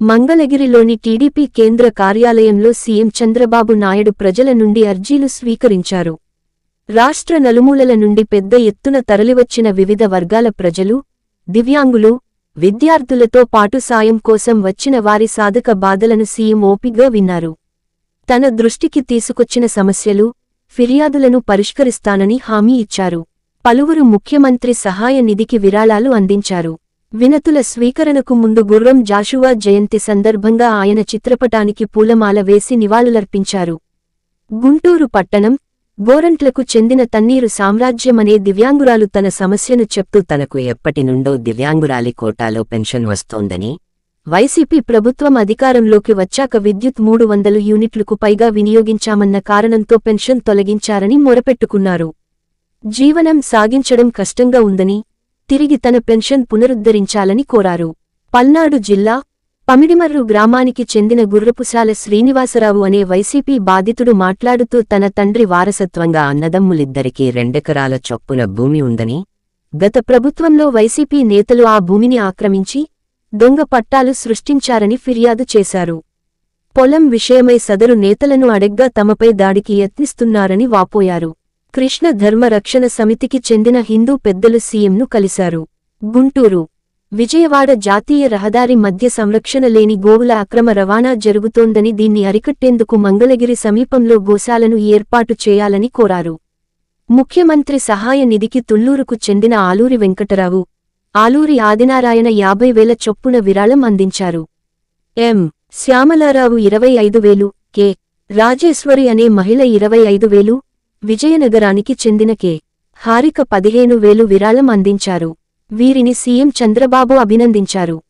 మంగళగిరిలోని టీడీపీ కేంద్ర కార్యాలయంలో సీఎం చంద్రబాబు నాయుడు ప్రజల నుండి అర్జీలు స్వీకరించారు. రాష్ట్ర నలుమూలల నుండి పెద్ద ఎత్తున తరలివచ్చిన వివిధ వర్గాల ప్రజలు దివ్యాంగులు విద్యార్థులతో పాటు సాయం కోసం వచ్చిన వారి సాధక బాధలను సీఎం ఓపిగ్గా విన్నారు. తన దృష్టికి తీసుకొచ్చిన సమస్యలు ఫిర్యాదులను పరిష్కరిస్తానని హామీ ఇచ్చారు. పలువురు ముఖ్యమంత్రి సహాయ నిధికి విరాళాలు అందించారు. వినతుల స్వీకరణకు ముందు గుర్రం జాషువా జయంతి సందర్భంగా ఆయన చిత్రపటానికి పూలమాల వేసి నివాళులర్పించారు. గుంటూరు పట్టణం గోరంట్లకు చెందిన తన్నీరు సామ్రాజ్యమనే దివ్యాంగురాలు తన సమస్యను చెప్తూ తనకు ఎప్పటినుండో దివ్యాంగురాలి కోటాలో పెన్షన్ వస్తోందని వైసీపీ ప్రభుత్వం అధికారంలోకి వచ్చాక విద్యుత్ మూడు వందలు యూనిట్లకు పైగా వినియోగించామన్న కారణంతో పెన్షన్ తొలగించారని మొరపెట్టుకున్నారు. జీవనం సాగించడం కష్టంగా ఉందని తిరిగి తన పెన్షన్ పునరుద్ధరించాలని కోరారు. పల్నాడు జిల్లా పమిడిమర్రు గ్రామానికి చెందిన గుర్రపుశాల శ్రీనివాసరావు అనే వైసీపీ బాధితుడు మాట్లాడుతూ తన తండ్రి వారసత్వంగా అన్నదమ్ములిద్దరికీ రెండెకరాల చొప్పున భూమి ఉందని గత ప్రభుత్వంలో వైసీపీ నేతలు ఆ భూమిని ఆక్రమించి దొంగ పట్టాలు సృష్టించారని ఫిర్యాదు చేశారు. పొలం విషయమై సదరు నేతలను అడగ్గా తమపై దాడికి యత్నిస్తున్నారని వాపోయారు. కృష్ణ ధర్మ రక్షణ సమితికి చెందిన హిందూ పెద్దలు సీఎంను కలిశారు. గుంటూరు. విజయవాడ జాతీయ రహదారి మధ్య సంరక్షణ లేని గోవుల అక్రమ రవాణా జరుగుతోందని దీన్ని అరికట్టేందుకు మంగళగిరి సమీపంలో గోశాలను ఏర్పాటు చేయాలని కోరారు. ముఖ్యమంత్రి సహాయ నిధికి తుళ్ళూరుకు చెందిన ఆలూరి వెంకటరావు ఆలూరి ఆదినారాయణ యాభై వేల చొప్పున విరాళం అందించారు. ఎం. శ్యామలారావు ఇరవై ఐదు వేలు కె. రాజేశ్వరి అనే మహిళ ఇరవై ఐదు వేలు విజయనగరానికి చెందిన కె. హారిక పదిహేను వేలు విరాళం అందించారు. వీరిని సీఎం చంద్రబాబు అభినందించారు.